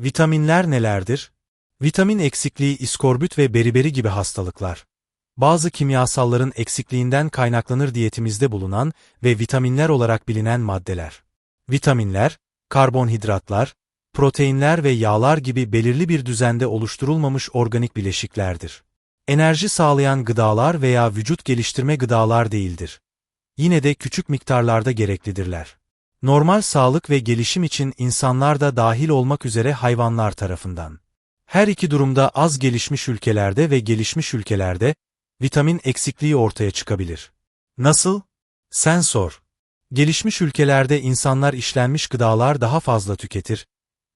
Vitaminler nelerdir? Vitamin eksikliği iskorbüt ve beriberi gibi hastalıklar. Bazı kimyasalların eksikliğinden kaynaklanır diyetimizde bulunan ve vitaminler olarak bilinen maddeler. Vitaminler, karbonhidratlar, proteinler ve yağlar gibi belirli bir düzende oluşturulmamış organik bileşiklerdir. Enerji sağlayan gıdalar veya vücut geliştirme gıdalar değildir. Yine de küçük miktarlarda gereklidirler. Normal sağlık ve gelişim için insanlar da dahil olmak üzere hayvanlar tarafından. Her iki durumda az gelişmiş ülkelerde ve gelişmiş ülkelerde vitamin eksikliği ortaya çıkabilir. Nasıl? Sen sor. Gelişmiş ülkelerde insanlar işlenmiş gıdalar daha fazla tüketir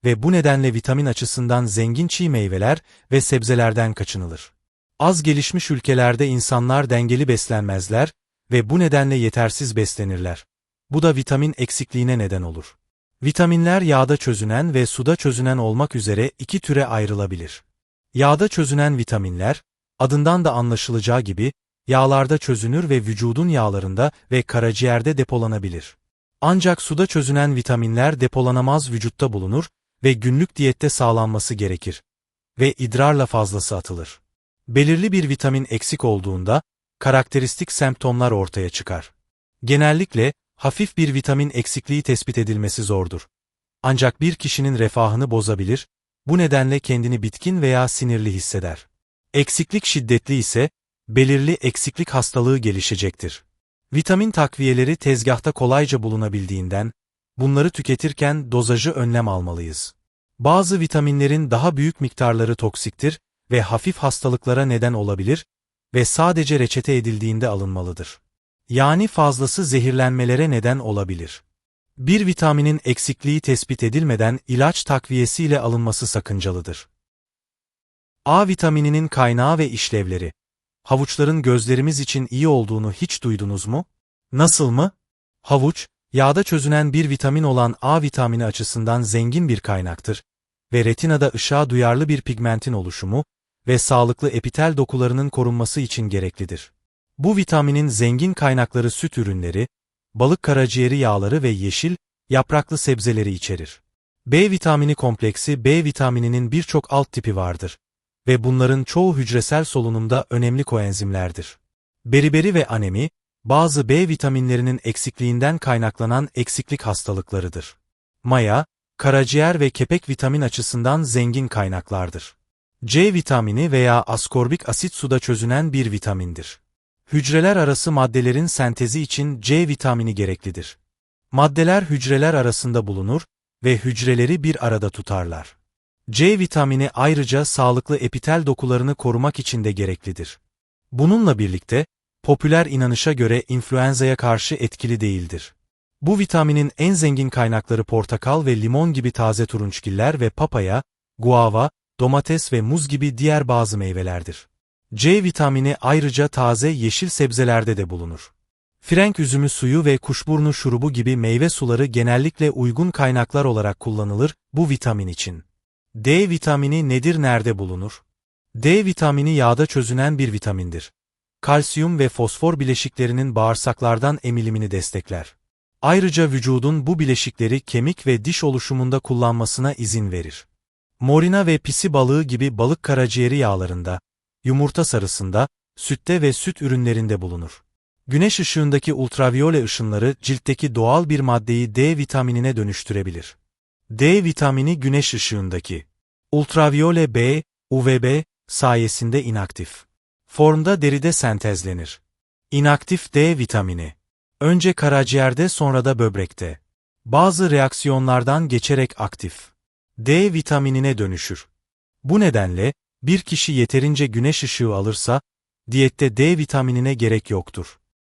ve bu nedenle vitamin açısından zengin çiğ meyveler ve sebzelerden kaçınılır. Az gelişmiş ülkelerde insanlar dengeli beslenmezler ve bu nedenle yetersiz beslenirler. Bu da vitamin eksikliğine neden olur. Vitaminler yağda çözünen ve suda çözünen olmak üzere iki türe ayrılabilir. Yağda çözünen vitaminler, adından da anlaşılacağı gibi, yağlarda çözünür ve vücudun yağlarında ve karaciğerde depolanabilir. Ancak suda çözünen vitaminler depolanamaz vücutta bulunur ve günlük diyette sağlanması gerekir. Ve idrarla fazlası atılır. Belirli bir vitamin eksik olduğunda, karakteristik semptomlar ortaya çıkar. Genellikle, hafif bir vitamin eksikliği tespit edilmesi zordur. Ancak bir kişinin refahını bozabilir, bu nedenle kendini bitkin veya sinirli hisseder. Eksiklik şiddetli ise, belirli eksiklik hastalığı gelişecektir. Vitamin takviyeleri tezgahta kolayca bulunabildiğinden, bunları tüketirken dozajı önlem almalıyız. Bazı vitaminlerin daha büyük miktarları toksiktir ve hafif hastalıklara neden olabilir ve sadece reçete edildiğinde alınmalıdır. Yani fazlası zehirlenmelere neden olabilir. Bir vitaminin eksikliği tespit edilmeden ilaç takviyesiyle alınması sakıncalıdır. A vitamininin kaynağı ve işlevleri. Havuçların gözlerimiz için iyi olduğunu hiç duydunuz mu? Nasıl mı? Havuç, yağda çözünen bir vitamin olan A vitamini açısından zengin bir kaynaktır ve retinada ışığa duyarlı bir pigmentin oluşumu ve sağlıklı epitel dokularının korunması için gereklidir. Bu vitaminin zengin kaynakları süt ürünleri, balık karaciğeri yağları ve yeşil, yapraklı sebzeleri içerir. B vitamini kompleksi B vitamininin birçok alt tipi vardır ve bunların çoğu hücresel solunumda önemli koenzimlerdir. Beriberi ve anemi, bazı B vitaminlerinin eksikliğinden kaynaklanan eksiklik hastalıklarıdır. Maya, karaciğer ve kepek vitamin açısından zengin kaynaklardır. C vitamini veya askorbik asit suda çözünen bir vitamindir. Hücreler arası maddelerin sentezi için C vitamini gereklidir. Maddeler hücreler arasında bulunur ve hücreleri bir arada tutarlar. C vitamini ayrıca sağlıklı epitel dokularını korumak için de gereklidir. Bununla birlikte, popüler inanışa göre influenza'ya karşı etkili değildir. Bu vitaminin en zengin kaynakları portakal ve limon gibi taze turunçgiller ve papaya, guava, domates ve muz gibi diğer bazı meyvelerdir. C vitamini ayrıca taze yeşil sebzelerde de bulunur. Frenk üzümü suyu ve kuşburnu şurubu gibi meyve suları genellikle uygun kaynaklar olarak kullanılır bu vitamin için. D vitamini nedir nerede bulunur? D vitamini yağda çözünen bir vitamindir. Kalsiyum ve fosfor bileşiklerinin bağırsaklardan emilimini destekler. Ayrıca vücudun bu bileşikleri kemik ve diş oluşumunda kullanmasına izin verir. Morina ve pisi balığı gibi balık karaciğeri yağlarında, yumurta sarısında, sütte ve süt ürünlerinde bulunur. Güneş ışığındaki ultraviyole ışınları ciltteki doğal bir maddeyi D vitaminine dönüştürebilir. D vitamini güneş ışığındaki ultraviyole B, UVB sayesinde inaktif. Formda deride sentezlenir. İnaktif D vitamini. Önce karaciğerde sonra da böbrekte. Bazı reaksiyonlardan geçerek aktif. D vitaminine dönüşür. Bu nedenle, bir kişi yeterince güneş ışığı alırsa, diyette D vitaminine gerek yoktur.